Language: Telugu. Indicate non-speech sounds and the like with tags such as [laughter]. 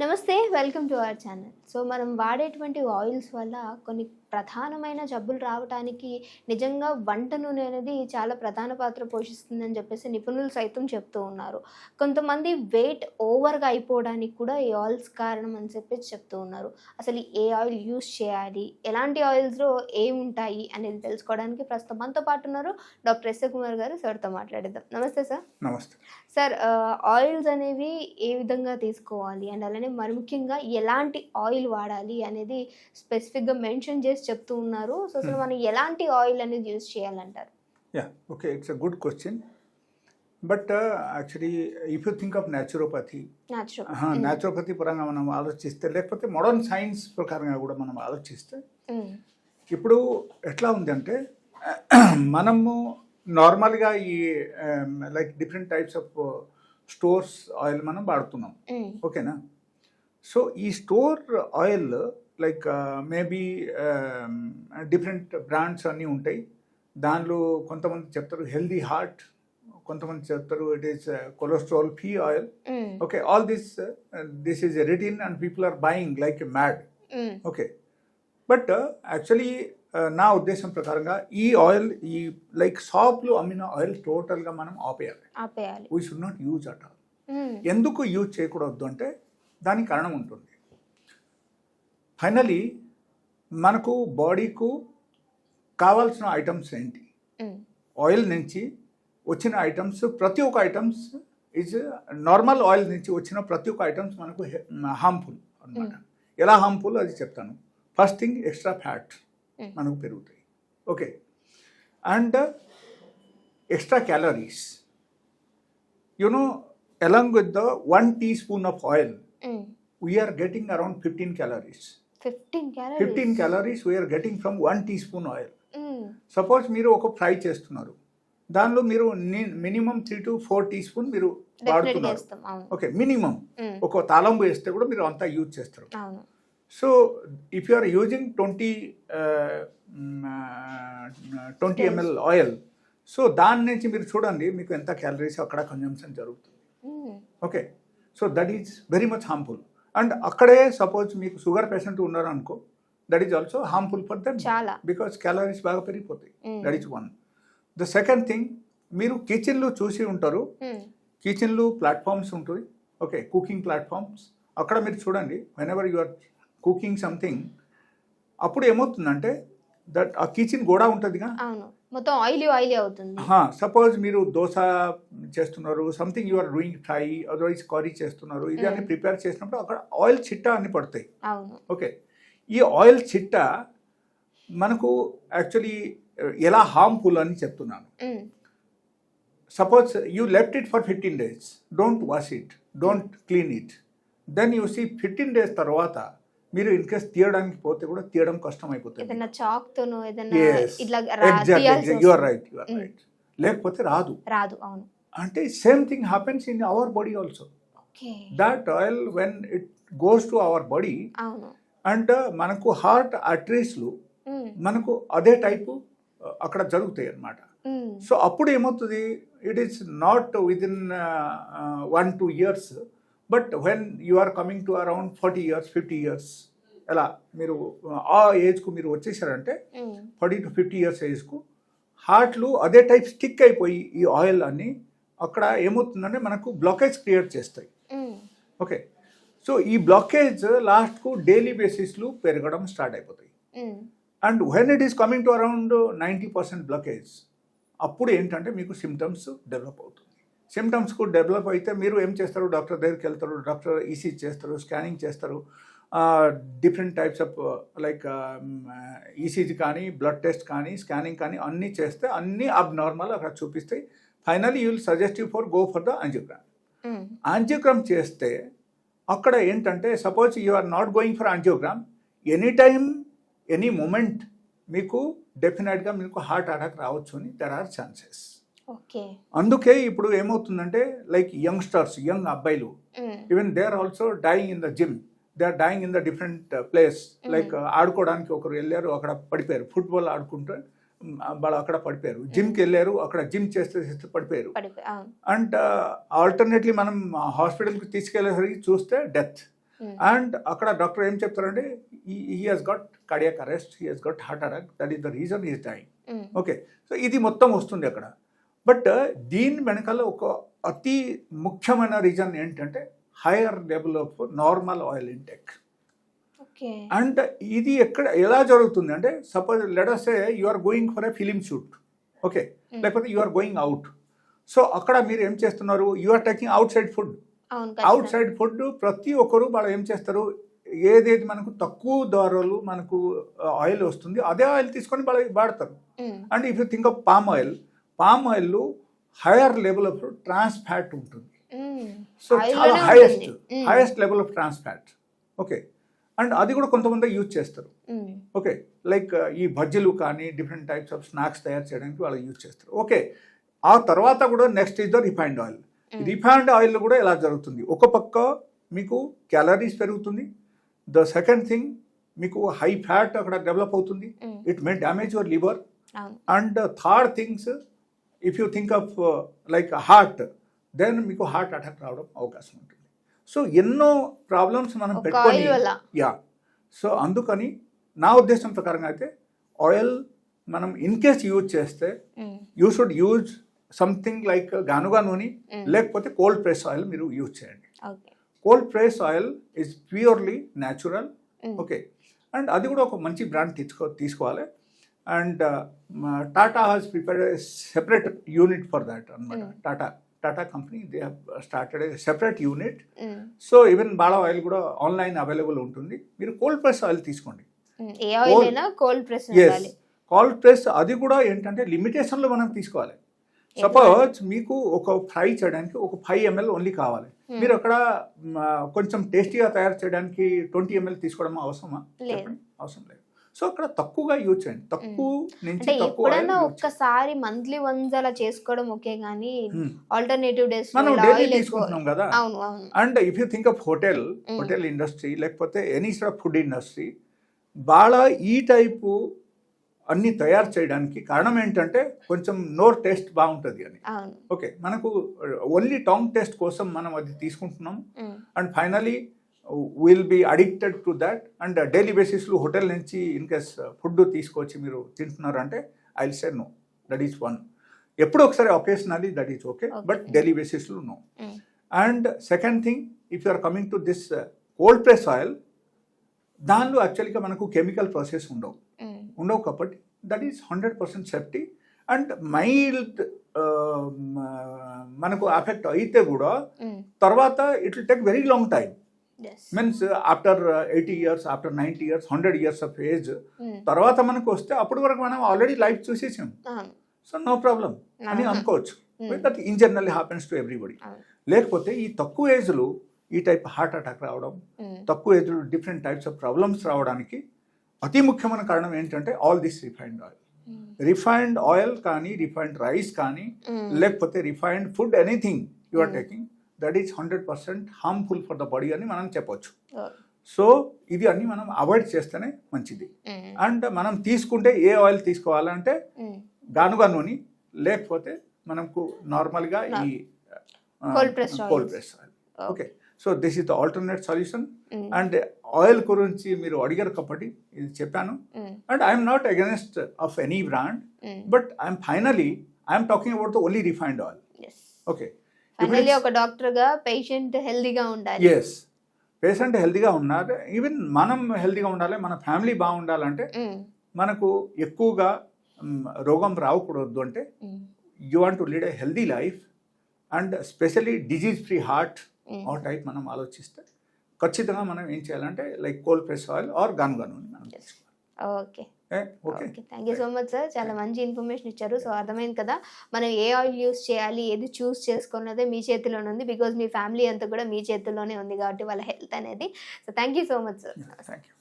నమస్తే welcome to our channel. So మనం వాడేటువంటి ఆయిల్స్ వల్ల కొన్ని ప్రధానమైన జబ్బులు రావడానికి నిజంగా వంట నూనె అనేది చాలా ప్రధాన పాత్ర పోషిస్తుందని చెప్పేసి నిపుణులు సైతం చెప్తూ ఉన్నారు. కొంతమంది వెయిట్ ఓవర్గా అయిపోవడానికి కూడా ఈ ఆయిల్స్ కారణం అని చెప్పేసి చెప్తూ ఉన్నారు. అసలు ఏ ఆయిల్ యూస్ చేయాలి? ఎలాంటి ఆయిల్స్లో ఏమి ఉంటాయి అనేది తెలుసుకోవడానికి ప్రస్తుతం మనతో పాటు ఉన్నారు డాక్టర్ ఎస్ కుమార్ గారు. సార్తో మాట్లాడేద్దాం. నమస్తే సార్ నమస్తే. సార్ ఆయిల్స్ అనేవి ఏ విధంగా తీసుకోవాలి? అండ్ అలానే మరి ముఖ్యంగా ఎలాంటి ఆయిల్ వాడాలి అనేది స్పెసిఫిక్గా మెన్షన్ చేసి చెప్తూ ఉన్నారు. సో అసలు Hmm. మనం ఎలాంటి ఆయిల్ అనేది యూజ్ చేయాలంటారు? Yeah okay it's a good question but actually if you think of naturopathy naturopathy పరంగా మనం ఆలోచిస్తే లేకపోతే మోడర్న్ సైన్స్ ప్రకారంగా కూడా మనం ఆలోచిస్తే ఇప్పుడు ఎట్లా ఉంది అంటే [clears throat] మనము నార్మల్గా ఈ like different types of stores oil మనం వాడుతున్నాం. ఓకేనా సో ఈ store oil like maybe different brands అన్నీ ఉంటాయి. దానిలో కొంతమంది చెప్తారు హెల్దీ హార్ట్ కొంతమంది చెప్తారు it is cholesterol free oil. Okay all this this is written and people are buying like mad. Okay. But actually నా ఉద్దేశం ప్రకారంగా ఈ ఆయిల్ ఈ లైక్ షాప్లో అమ్మిన ఆయిల్ టోటల్గా మనం ఆపేయాలి. We should not use at all. ఎందుకు యూజ్ చేయకూడదు అంటే దానికి కారణం ఉంటుంది. ఫైనలీ మనకు బాడీకు కావాల్సిన ఐటమ్స్ ఏంటి. ఆయిల్ నుంచి వచ్చిన ఐటమ్స్ ప్రతి ఒక్క ఐటమ్స్ ఇస్ నార్మల్ ఆయిల్ నుంచి వచ్చిన ప్రతి ఒక్క ఐటమ్స్ మనకు హార్మ్ఫుల్ అనమాట ఎలా హార్మ్ఫుల్ అది చెప్తాను. First thing extra fat. మనకు పెరుగుతాయి. Okay and extra calories you know along with the one teaspoon of oil Mm. we are getting around 15 15 calories 15 calories we are getting from one teaspoon oil. Mm. Suppose మీరు ఒక ఫ్రై చేస్తున్నారు. దానిలో మీరు minimum three to four teaspoon మీరు వాడుతున్నారు. Okay minimum. Mm. ఒక తాళంబు వేస్తే కూడా మీరు అంతా యూజ్ చేస్తారు. So if you are using twenty twenty ML oil so దాని నుంచి మీరు చూడండి మీకు ఎంత క్యాలరీస్ అక్కడ కన్జంప్షన్ జరుగుతుంది. Okay so that is very much harmful and అక్కడే సపోజ్ మీకు షుగర్ పేషెంట్ ఉన్నారు అనుకో that is also harmful for them because calories బాగా పెరిగిపోతాయి. That is one the second thing మీరు కిచెన్లో చూసి ఉంటారు. కిచెన్లో ప్లాట్ఫామ్స్ ఉంటుంది ఓకే కుకింగ్ ప్లాట్ఫామ్స్ అక్కడ మీరు చూడండి whenever you are cooking something అప్పుడు ఏమవుతుందంటే దట్ ఆ కిచెన్ గోడ ఉంటుందిగా? మొత్తం ఆయిలీ ఆయిలీ అవుతుంది. సపోజ్ మీరు దోశ చేస్తున్నారు something you are doing fry otherwise curry చేస్తున్నారు ఇది అన్ని. ప్రిపేర్ చేసినప్పుడు అక్కడ ఆయిల్ చిట్టా అన్ని పడతాయి. ఓకే. ఈ ఆయిల్ చిట్టా మనకు యాక్చువల్లీ ఎలా హార్మ్ఫుల్ అని చెప్తున్నాను. Suppose you left it for fifteen days don't wash it don't clean it then you see fifteen days తర్వాత మీరు ఇన్ కేస్ తీయడానికి పోతే కూడా తీయడం కష్టం అయిపోతుంది ఏదైనా చాక్ తోనో ఏదైనా Yes. ఇట్లా రా- తీయాల్సి ఎగ్జాక్ట్ యు ఆర్ వస్తుంది. Right you are Mm. Right లేకపోతే రాదు రాదు అవును అంటే same thing happens in our body also that oil when it goes to our body and మనకు హార్ట్ ఆర్టరీస్లు Mm. మనకు అదే టైపు అక్కడ జరుగుతాయి అన్నమాట Mm. సో అప్పుడు ఏమవుతుంది it is not within one two years but when you are coming to around forty years fifty years ఎలా మీరు ఆ ఏజ్కు మీరు వచ్చేసారంటే. ఫార్టీ టు ఫిఫ్టీ ఇయర్స్ ఏజ్కు హార్ట్లు అదే టైప్ స్టిక్ అయిపోయి ఈ ఆయిల్ అన్ని అక్కడ ఏమవుతుందంటే మనకు బ్లాకేజ్ క్రియేట్ చేస్తాయి. ఓకే సో ఈ బ్లాకేజ్ లాస్ట్కు డైలీ బేసిస్లో పెరగడం స్టార్ట్ అయిపోతాయి. And when it is coming to around ninety percent blockage అప్పుడు ఏంటంటే మీకు సిమ్టమ్స్ డెవలప్ అవుతుంది సిమ్టమ్స్కు డెవలప్ అయితే మీరు ఏం చేస్తారు? డాక్టర్ దగ్గరికి వెళ్తారు డాక్టర్ ఈసీ చేస్తారు స్కానింగ్ చేస్తారు. Different types of like ECG E కానీ బ్లడ్ టెస్ట్ కానీ స్కానింగ్ కానీ అన్నీ చేస్తే అన్నీ అబ్ నార్మల్ అక్కడ చూపిస్తాయి finally you will suggest you for go for the angiogram. Angiogram చేస్తే అక్కడ ఏంటంటే suppose you are not going for angiogram any time any moment మీకు డెఫినెట్గా మీకు హార్ట్ అటాక్ రావచ్చు అని దెర్ ఆర్ ఛాన్సెస్ అందుకే ఇప్పుడు ఏమవుతుందంటే లైక్ యంగ్స్టర్స్ యంగ్ అబ్బాయిలు. Even they are also dying in the gym they are dying in the different place like ఆడుకోవడానికి ఒకరు వెళ్ళారు అక్కడ పడిపోయారు. ఫుట్బాల్ ఆడుకుంటే వాళ్ళు అక్కడ పడిపోయారు. జిమ్కి వెళ్ళారు అక్కడ జిమ్ చేస్తే చేస్తే పడిపోయారు. అండ్ ఆల్టర్నేట్లీ మనం హాస్పిటల్కి తీసుకెళ్ళేసరికి చూస్తే డెత్ అండ్ అక్కడ డాక్టర్ ఏం చెప్తారంటే he has got cardiac arrest he has got heart attack that is the reason is dying okay so ఇది మొత్తం వస్తుంది అక్కడ. బట్ దీని వెనకాల ఒక అతి ముఖ్యమైన రీజన్ ఏంటంటే higher level of normal oil intake and ఇది ఎక్కడ ఎలా జరుగుతుంది అంటే suppose let us you are going for a film shoot okay లేకపోతే you are going out so అక్కడ మీరు ఏం చేస్తున్నారు? You are taking outside food outside food ప్రతి ఒక్కరు వాళ్ళు ఏం చేస్తారు? ఏదేది మనకు తక్కువ ధరలు మనకు ఆయిల్ వస్తుంది అదే ఆయిల్ తీసుకొని వాళ్ళు వాడతారు. And if you think of palm oil palm oil higher level of trans fat ఉంటుంది. సో చాలా highest highest level of trans fat okay and అది కూడా కొంతమంది యూజ్ చేస్తారు. ఓకే లైక్ ఈ బజ్జీలు కానీ డిఫరెంట్ టైప్స్ ఆఫ్ స్నాక్స్ తయారు చేయడానికి వాళ్ళు యూజ్ చేస్తారు. ఓకే ఆ తర్వాత కూడా next is the refined oil refined oil కూడా ఎలా జరుగుతుంది. ఒక పక్క మీకు క్యాలరీస్ పెరుగుతుంది. ద సెకండ్ థింగ్ మీకు హై ఫ్యాట్ అక్కడ డెవలప్ అవుతుంది. It may damage your liver and third things if you think of like heart then మీకు హార్ట్ అటాక్ రావడం అవకాశం ఉంటుంది. సో ఎన్నో ప్రాబ్లమ్స్ మనం పెట్టుకొని యా సో అందుకని నా ఉద్దేశం ప్రకారంగా అయితే ఆయిల్ మనం ఇన్ కేస్ యూజ్ చేస్తే you should use something like గానుగా నూనె లేకపోతే కోల్డ్ ప్రెస్ ఆయిల్ మీరు యూజ్ చేయండి. Cold press oil is purely natural okay and అది కూడా ఒక మంచి బ్రాండ్ తీసుకో తీసుకోవాలి. And Tata has prepared separate unit for that అనమాట Tata Tata company they started separate unit so even Bala oil కూడా ఆన్లైన్ అవైలబుల్ ఉంటుంది. మీరు కోల్డ్ ప్రెస్ ఆయిల్ తీసుకోండి. కోల్డ్ ప్రెస్ కోల్డ్ ప్రెస్ అది కూడా ఏంటంటే లిమిటేషన్లో మనం తీసుకోవాలి. సపోజ్ మీకు ఒక ఫ్రై చేయడానికి ఒక ఫైవ్ ఎంఎల్ ఓన్లీ కావాలి. మీరు అక్కడ కొంచెం టేస్టీగా తయారు చేయడానికి ట్వంటీ ఎంఎల్ తీసుకోవడం అవసరమా? అవసరం లేదు. సో అక్కడ తక్కువగా యూజ్ చేయండి. తక్కువ నుంచి ఎప్పుడైనా. ఒక్కసారి మంత్లీ వన్స్ అలా చేసుకోవడం ఓకే కానీ. ఆల్టర్నేటివ్ డేస్ మనం డైలీ తీసుకుంటున్నాం కదా. And if you think of hotel. Hotel industry లేకపోతే ఎనీ ఆఫ్ ఫుడ్ ఇండస్ట్రీ వాళ్ళ ఈ టైపు అన్ని తయారు చేయడానికి కారణం ఏంటంటే కొంచెం నోర్ టేస్ట్ బాగుంటుంది అని. ఓకే మనకు ఓన్లీ టాంగ్ టెస్ట్ కోసం మనం అది తీసుకుంటున్నాం. And finally will be addicted to that and daily బేసిస్లో హోటల్ నుంచి ఇన్ కేస్ ఫుడ్ తీసుకొచ్చి మీరు తింటున్నారు అంటే I say no that is one ఎప్పుడు ఒకసారి occasionally that is okay. But daily బేసిస్లో no and second thing if you are coming to this cold press oil దానిలో యాక్చువల్గా మనకు కెమికల్ ప్రాసెస్ ఉండవు. ఉమ్, ఉండవు కాబట్టి that is hundred percent safety and mild మనకు అఫెక్ట్ అయితే కూడా ఉమ్, తర్వాత it will take very long time. Means after eighty years after ninety years hundred years of age తర్వాత మనకు వస్తే అప్పటి వరకు మనం ఆల్రెడీ లైఫ్ చూసేసాం. సో నో ప్రాబ్లం అని. అనుకోవచ్చు. Hmm. That in generally happens to everybody లేకపోతే ఈ తక్కువ ఏజ్లో ఈ టైప్ హార్ట్ అటాక్ రావడం ఉమ్, తక్కువ ఏజ్లో డిఫరెంట్ టైప్స్ ఆఫ్ ప్రాబ్లమ్స్ రావడానికి అతి ముఖ్యమైన కారణం ఏంటంటే all this refined oil refined oil కానీ రిఫైన్డ్ రైస్ కానీ ఉమ్, లేకపోతే refined food anything you are Hmm. Taking that is hundred percent harmful for the body అని మనం చెప్పొచ్చు. సో ఇది అన్ని మనం అవాయిడ్ చేస్తేనే మంచిది. అండ్ మనం తీసుకుంటే ఏ ఆయిల్ తీసుకోవాలంటే ఉమ్, గానుగా నూనె లేకపోతే మనకు నార్మల్గా ఈ. Cold press oil okay so this is the alternate solution and oil గురించి మీరు అడిగారు కాబట్టి ఇది చెప్పాను. And I'm not against of any brand but I'm finally I'm talking about the only refined oil. Okay finally ఒక డాక్టర్గా పేషెంట్ హెల్దీగా ఉండాలి. ఎస్ పేషెంట్ హెల్తీగా ఉన్నారు ఈవెన్ మనం హెల్తీగా ఉండాలి మన ఫ్యామిలీ బాగుండాలంటే ఉమ్, మనకు ఎక్కువగా రోగం రాకూడదు అంటే you want to lead a healthy life and specially disease free heart. ఆ టైప్ మనం ఆలోచిస్తే ఖచ్చితంగా మనం ఏం చేయాలంటే like cold press oil or gun గన్ మనం okay thank you so much sir చాలా మంచి ఇన్ఫర్మేషన్ ఇచ్చారు. సో అర్థమైంది కదా మనం ఏ ఆయిల్ యూస్ చేయాలి ఏది చూస్ చేసుకున్నదే మీ చేతిలోనే ఉంది బికాజ్ మీ ఫ్యామిలీ అంతా కూడా మీ చేతిలోనే ఉంది కాబట్టి వాళ్ళ హెల్త్ అనేది. So thank you so much sir thank you